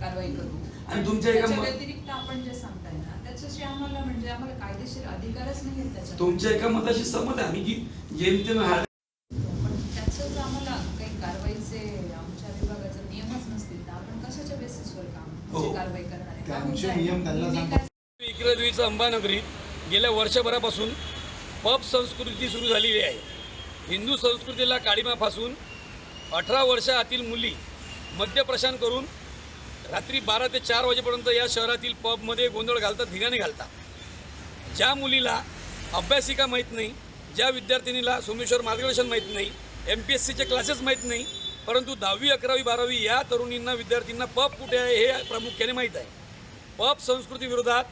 कारवाई करू आणि तुमच्या एका त्याच्या व्यतिरिक्त आपण जे सांगताय ना त्याच्याशी आम्हाला म्हणजे आम्हाला कायदेशीर अधिकारच नाही आहेत त्याच्यात तुमच्या एका मताशी सहमत आहे आम्ही की जेमतेम हा पण त्याचं जर आम्हाला काही कारवाईचे आमच्या विभागाचे नियमच नसतील तर आपण कशाच्या बेसिसवर काम हो. म्हणजे कारवाई करणार आहे ते का आमचे मुद्दा आहे? नियम त्यांना मी सांगा. काय- विक्रेदवीचं अंबानगरीत गेल्या वर्षभरापासून पब संस्कृती सुरू झालेली आहे हिंदू संस्कृतीला काळीमा फासून अठरा वर्षातील मुली मद्यप्रशान करून रात्री बारा ते चार वाजेपर्यंत या शहरातील पबमध्ये गोंधळ घालतात धिगाणे घालतात. ज्या मुलीला अभ्यासिका माहीत नाही ज्या विद्यार्थिनीला सोमेश्वर मार्गदर्शन माहीत नाही एम पी एस सीचे क्लासेस माहीत नाही परंतु दहावी अकरावी बारावी या तरुणींना विद्यार्थ्यांना पब कुठे आहे हे प्रामुख्याने माहीत आहे. Pub संस्कृतीविरोधात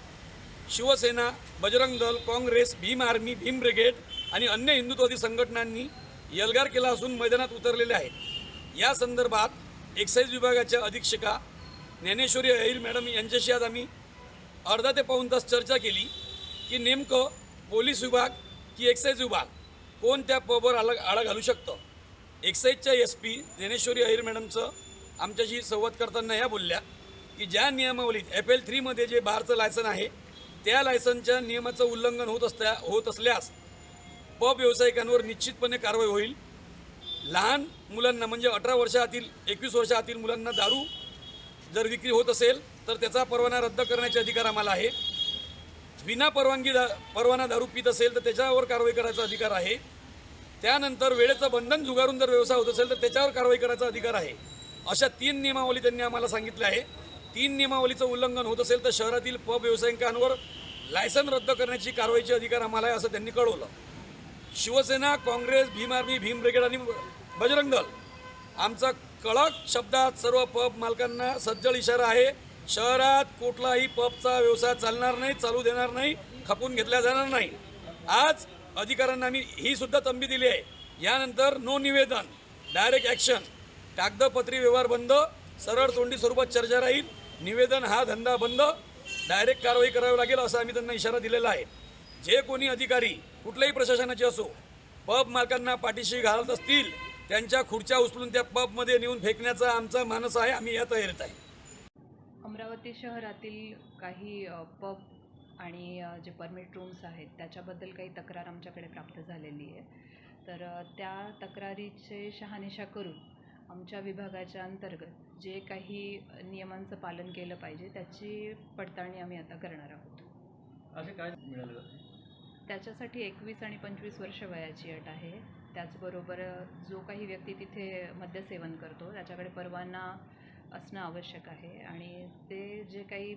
Shiv Sena Bajrang Dal Congress Bhim army Bhim brigade आणि अन्य हिंदुत्ववादी संघटनांनी यलगार केला असून मैदानात उतरलेले आहेत. या संदर्भात एक्साईज विभागाच्या अधीक्षका ज्ञानेश्वरी अहिर मॅडम यांच्याशी आज आम्ही अर्धा ते पाऊण तास चर्चा केली की नेमकं पोलीस विभाग की एक्साईज विभाग कोण त्या पबवर आला आळा घालू शकतं? एक्साईजच्या एस पी ज्ञानेश्वरी अहिर मॅडमचं आमच्याशी संवाद करताना ह्या बोलल्या की ज्या नियमावलीत एफ एल थ्रीमध्ये जे बारचं लायसन आहे त्या लायसनच्या नियमाचं उल्लंघन होत असल्या होत असल्यास पब व्यावसायिकांवर निश्चितपणे कारवाई होईल. लहान मुलांना म्हणजे अठरा वर्षातील एकवीस वर्षातील मुलांना दारू जर विक्री होत असेल तर त्याचा परवाना रद्द करण्याचे अधिकार आम्हाला आहे. विना परवानगी दा परवाना दारू पित असेल तर त्याच्यावर कारवाई करायचा अधिकार आहे. त्यानंतर वेळेचं बंधन झुगारून जर व्यवसाय होत असेल तर त्याच्यावर कारवाई करायचा अधिकार आहे. अशा तीन नियमावली त्यांनी आम्हाला सांगितल्या आहे. तीन नियमावलीचं उल्लंघन होत असेल तर शहरातील पब व्यावसायिकांवर लायसन रद्द करण्याची कारवाईचे अधिकार आम्हाला आहे असं त्यांनी कळवलं. Shiv Sena Congress Bhim army Bhim brigade आणि बजरंग दल आमचा कडक शब्दात सर्व पब मालकांना सज्जड इशारा आहे. शहरात कुठलाही पबचा व्यवसाय चालणार नाही चालू देणार नाही खपून घेतला जाणार नाही. आज अधिकाऱ्यांना आम्ही ही सुद्धा तंबी दिली आहे. यानंतर नो निवेदन डायरेक्ट ॲक्शन कागदपत्री व्यवहार बंद सरळ तोंडी स्वरूपात चर्चा राहील. निवेदन हा धंदा बंद डायरेक्ट कारवाई करावी लागेल असा आम्ही त्यांना इशारा दिलेला आहे. जे कोणी अधिकारी कुठल्याही प्रशासनाचे असो पब मालकांना पाठीशी घालत असतील त्यांच्या खुर्च्या उचलून त्या पबमध्ये नेऊन फेकण्याचा आमचा मानस आहे आम्ही या तयारीत आहे. अमरावती शहरातील काही पब आणि जे परमिट रूम्स आहेत त्याच्याबद्दल काही तक्रार आमच्याकडे प्राप्त झालेली आहे. तर त्या तक्रारीचे शहानिशा करून आमच्या विभागाच्या अंतर्गत जे काही नियमांचं पालन केलं पाहिजे त्याची पडताळणी आम्ही आता करणार आहोत. असे काय मिळालं? त्याच्यासाठी एकवीस आणि पंचवीस वर्ष वयाची अट आहे. त्याचबरोबर जो काही व्यक्ती तिथे मद्यसेवन करतो त्याच्याकडे परवाना असणं आवश्यक आहे. आणि ते जे काही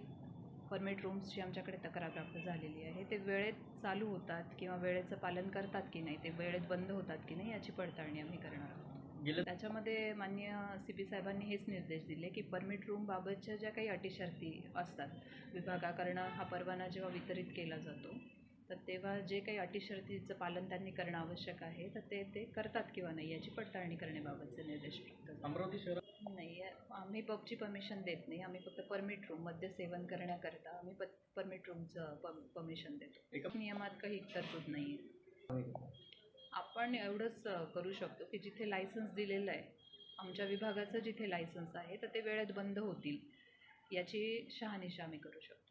परमिट रूम्सची आमच्याकडे तक्रार प्राप्त झालेली आहे ते वेळेत चालू होतात किंवा वेळेचं पालन करतात की नाही ते वेळेत बंद होतात की नाही याची पडताळणी आम्ही करणार आहोत. त्याच्यामध्ये मान्य सी पी साहेबांनी हेच निर्देश दिले की परमिट रूमबाबतच्या ज्या काही अटी शर्ती असतात विभागाकडनं हा परवाना जेव्हा वितरित केला जातो तर तेव्हा जे काही अटी शर्तीचं पालन त्यांनी करणं आवश्यक आहे तर ते ते करतात किंवा नाही याची पडताळणी करण्याबाबतचे निर्देश प्राप्त. अमरावती शहरात नाही आम्ही पबची परमिशन देत नाही. आम्ही फक्त परमिट रूममध्ये सेवन करण्याकरता आम्ही प परमिट रूमचं प परमिशन देतो. एका- नियमात काही तरतूद नाही आहे आपण एवढंच करू शकतो की जिथे लायसन्स दिलेलं आहे आमच्या विभागाचं जिथे लायसन्स आहे तर ते वेळेत बंद होतील याची शहानिशा आम्ही करू शकतो.